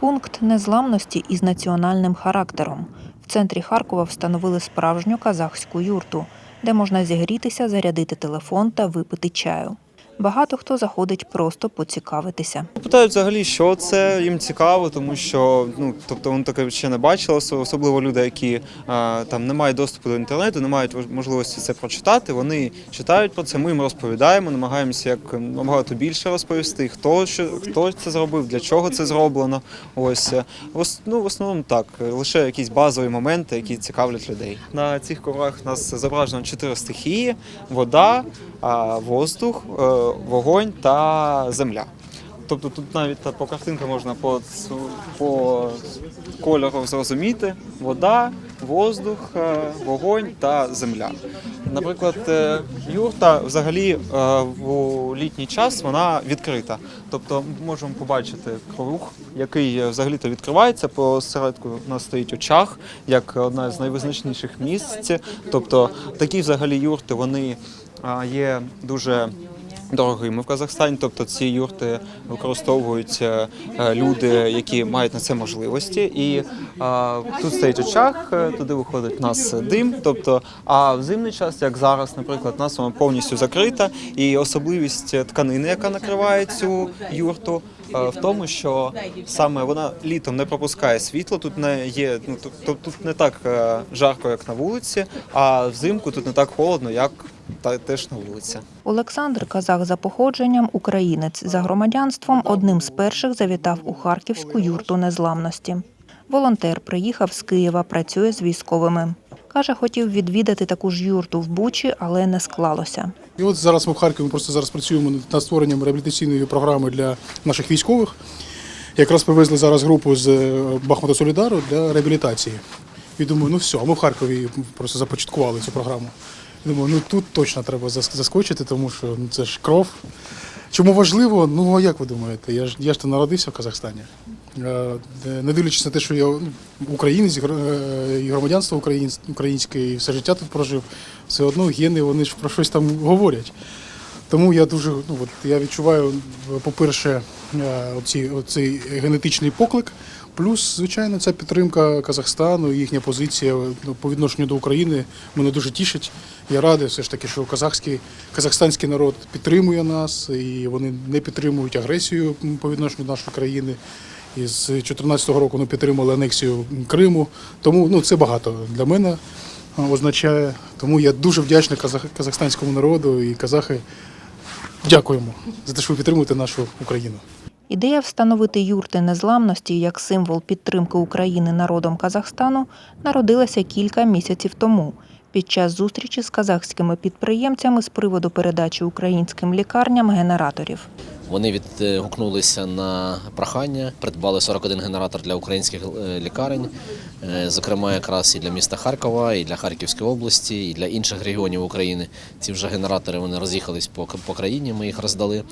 Пункт незламності із національним характером. В центрі Харкова встановили справжню казахську юрту, де можна зігрітися, зарядити телефон та випити чаю. Багато хто заходить просто поцікавитися. Питають взагалі, що це їм цікаво, тому що ну тобто вони таке ще не бачили, особливо люди, які е, там не мають доступу до інтернету, не мають можливості це прочитати. Вони читають про це. Ми їм розповідаємо, намагаємося як набагато більше розповісти, хто що хто це зробив, для чого це зроблено. Ось е, ну, в основному так, лише якісь базові моменти, які цікавлять людей. На цих коврах у нас зображено чотири стихії: вода, воздух, е, вогонь та земля. Тобто тут навіть по картинкам можна по, по кольору зрозуміти вода, воздух, е, вогонь та земля. Наприклад, е, юрта взагалі е, в літній час вона відкрита. Тобто ми можемо побачити круг, який взагалі-то відкривається. Посередку у нас стоїть очах, як одна з найвизначніших місць. Тобто такі взагалі юрти вони є дуже дорогими в Казахстані. Тобто ці юрти використовують е, люди, які мають на це можливості. І е, тут стоїть очах, е, туди виходить у нас дим. Тобто, а в зимний час, як зараз, наприклад, нас вона повністю закрита, і особливість тканини, яка накриває цю юрту. В тому, що саме вона літом не пропускає світло, тут не є, ну тобто тут не так жарко, як на вулиці, а взимку тут не так холодно, як та теж на вулиці. Олександр, казах за походженням, українець за громадянством, одним з перших завітав у Харківську юрту незламності. Волонтер приїхав з Києва, працює з військовими. Каже, хотів відвідати таку ж юрту в Бучі, але не склалося. І от зараз ми в Харкові ми просто зараз працюємо над створенням реабілітаційної програми для наших військових. Якраз привезли зараз групу з е, Бахмута Солідару для реабілітації. І думаю, ну все, ми в Харкові просто започаткували цю програму. Думаю, ну тут точно треба зас- заскочити, тому що ну, це ж кров. Чому важливо? Ну а як ви думаєте? Я ж я ж то народився в Казахстані. Е, Не дивлячись на те, що я ну, українець, е, і громадянство українське, і все життя тут прожив, все одно гени вони ж про щось там говорять. Тому я дуже ну от я відчуваю, по-перше, е, оці, оцей генетичний поклик. Плюс, звичайно, ця підтримка Казахстану, їхня позиція ну, по відношенню до України мене дуже тішить. Я радий все ж таки, що казахський, казахстанський народ підтримує нас, і вони не підтримують агресію по відношенню до нашої країни. І з 2014 року вони підтримали анексію Криму. Тому ну, це багато для мене означає. Тому я дуже вдячний казах, казахстанському народу і казахи. Дякуємо за те, що ви підтримуєте нашу Україну. Ідея встановити юрти незламності як символ підтримки України народом Казахстану народилася кілька місяців тому під час зустрічі з казахськими підприємцями з приводу передачі українським лікарням генераторів. Вони відгукнулися на прохання, придбали 41 генератор для українських е, лікарень, е, зокрема якраз і для міста Харкова, і для Харківської області, і для інших регіонів України. Ці вже генератори вони роз'їхались по, країні. Ми їх роздали.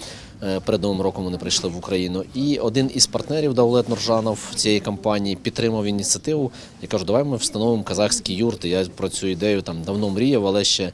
Е, Перед новим роком вони прийшли в Україну. І один із партнерів Давлет Нуржанов цієї компанії підтримав ініціативу. Я кажу, давай ми встановимо казахські юрти. Я про цю ідею там давно мріяв, але ще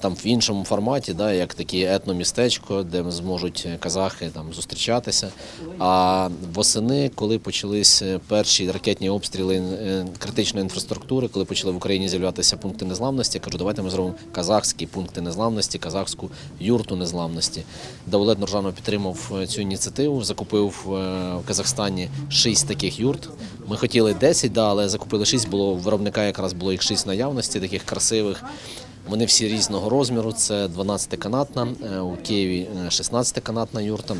там в іншому форматі, да, як таке етномістечко, де зможуть казахи там зустрічатися. А восени, коли почались е, перші ракетні обстріли е, критичної інфраструктури, коли почали в Україні з'являтися пункти незламності, я кажу, давайте ми зробимо казахські пункти незламності, казахську юрту незламності. Давлет Нуржанов підтримав е, цю ініціативу, закупив е, в Казахстані шість таких юрт. Ми хотіли 10, да, але закупили шість, було у виробника якраз було їх шість наявності, таких красивих. Вони всі різного розміру. Це 12-канатна, е, у Києві 16-канатна юрта,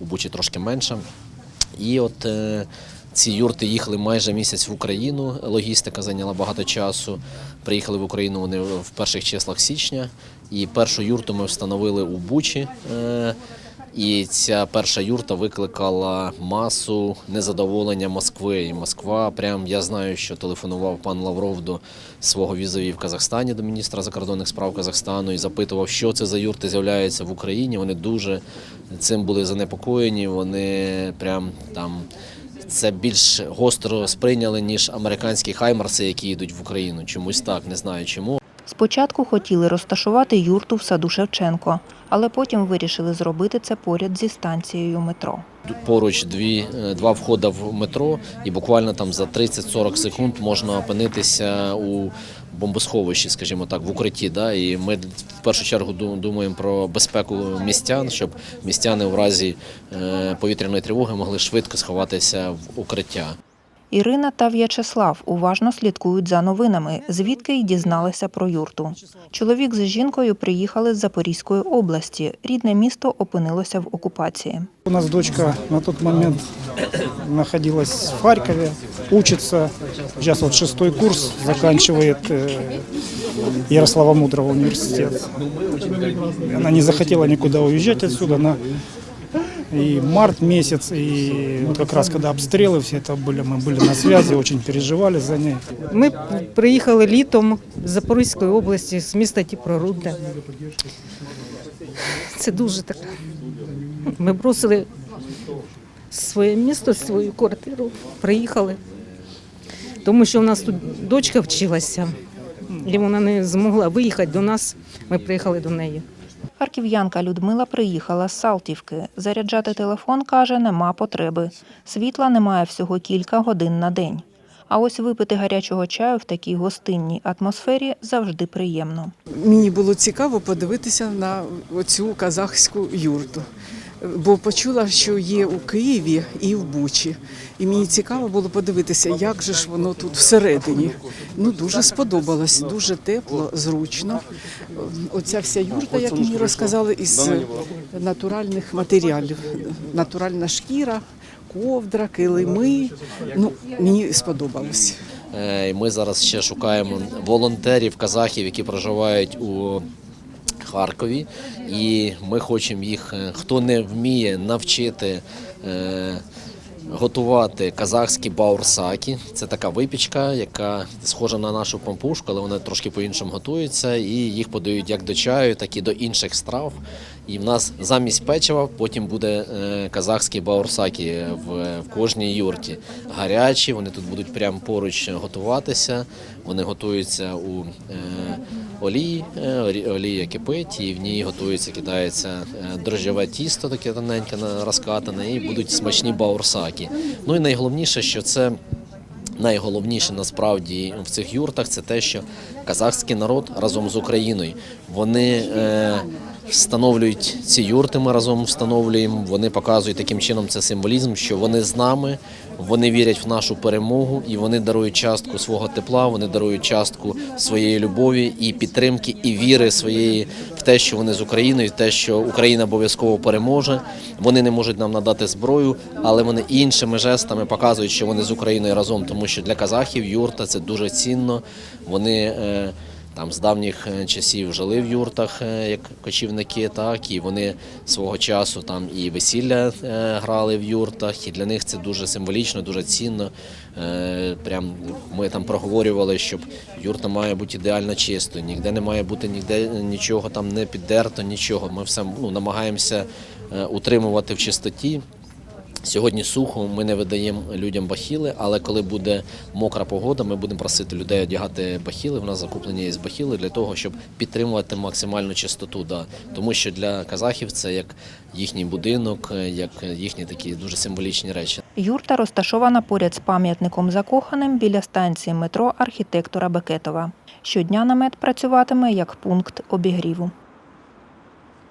у Бучі трошки менша. І от е, ці юрти їхали майже місяць в Україну. Логістика зайняла багато часу. Приїхали в Україну вони в перших числах січня. І першу юрту ми встановили у Бучі. І ця перша юрта викликала масу незадоволення Москви. І Москва, прям я знаю, що телефонував пан Лавров до свого візові в Казахстані, до міністра закордонних справ Казахстану, і запитував, що це за юрти з'являються в Україні. Вони дуже цим були занепокоєні. Вони прям там. Це більш гостро сприйняли, ніж американські хаймарси, які йдуть в Україну. Чомусь так, не знаю чому. Спочатку хотіли розташувати юрту в саду Шевченко, але потім вирішили зробити це поряд зі станцією метро. Поруч дві, е, два входи в метро, і буквально там за 30-40 секунд можна опинитися у бомбосховищі, скажімо так, в укритті. Да? І ми в першу чергу думаємо про безпеку містян, щоб містяни в разі е, повітряної тривоги могли швидко сховатися в укриття. Ірина та В'ячеслав уважно слідкують за новинами, звідки й дізналися про юрту. Чоловік з жінкою приїхали з Запорізької області. Рідне місто опинилося в окупації. У нас дочка на тот момент находилась в Харькове, учится. Сейчас вот шестой курс, заканчивает э, Ярослава Мудрого университет. Она не захотела никуда уезжать отсюда. Она и март месяц, и вот как раз когда обстрелы все это были, мы были на связи, очень переживали за ней. Ми приїхали літом з Запорізької області, з міста Дніпрорудне. Це дуже так. Ми бросили своє місто, свою квартиру, приїхали. Тому що у нас тут дочка вчилася, і вона не змогла виїхати до нас. Ми приїхали до неї. Харків'янка Людмила приїхала з Салтівки. Заряджати телефон, каже, нема потреби. Світла немає всього кілька годин на день. А ось випити гарячого чаю в такій гостинній атмосфері завжди приємно. Мені було цікаво подивитися на цю казахську юрту. Бо почула, що є у Києві і в Бучі. І мені цікаво було подивитися, як же ж воно тут всередині. Ну дуже сподобалось, дуже тепло, зручно. Оця вся юрта, як мені розказали, із натуральних матеріалів. Натуральна шкіра, ковдра, килими. Ну, мені сподобалось. Е, Ми зараз ще шукаємо волонтерів, казахів, які проживають у Харкові, і ми хочемо їх, е, хто не вміє навчити. е, Готувати казахські баурсакі. Це така випічка, яка схожа на нашу пампушку, але вона трошки по-іншому готується. І їх подають як до чаю, так і до інших страв. І в нас замість печива потім буде е, казахські баурсакі в, кожній юрті. Гарячі, вони тут будуть прямо поруч готуватися. Вони готуються у олії, е, олія кипить, і в ній готується, кидається е, дрожжеве тісто, таке тоненьке розкатане, і будуть смачні баурсаки. Ну і найголовніше, що це найголовніше насправді в цих юртах це те, що казахський народ разом з Україною вони е, встановлюють ці юрти. Ми разом встановлюємо. Вони показують таким чином це символізм, що вони з нами, вони вірять в нашу перемогу і вони дарують частку свого тепла, вони дарують частку своєї любові і підтримки, і віри своєї в те, що вони з Україною, в те, що Україна обов'язково переможе. Вони не можуть нам надати зброю, але вони іншими жестами показують, що вони з Україною разом, тому що для казахів юрта це дуже цінно. Вони е, там з давніх е, часів жили в юртах е, як кочівники, так і вони свого часу там і весілля е, грали в юртах, і для них це дуже символічно, дуже цінно. Прям ми там проговорювали, щоб юрта має бути ідеально чистою, ніде не має бути ніде нічого там не піддерто, нічого. Ми все ну, намагаємося утримувати в чистоті. Сьогодні сухо, ми не видаємо людям бахіли, але коли буде мокра погода, ми будемо просити людей одягати бахіли. В нас закуплені є бахіли для того, щоб підтримувати максимальну чистоту. Да. Тому що для казахів це як їхній будинок, як їхні такі дуже символічні речі. Юрта розташована поряд з пам'ятником закоханим біля станції метро архітектора Бекетова. Щодня намет працюватиме як пункт обігріву.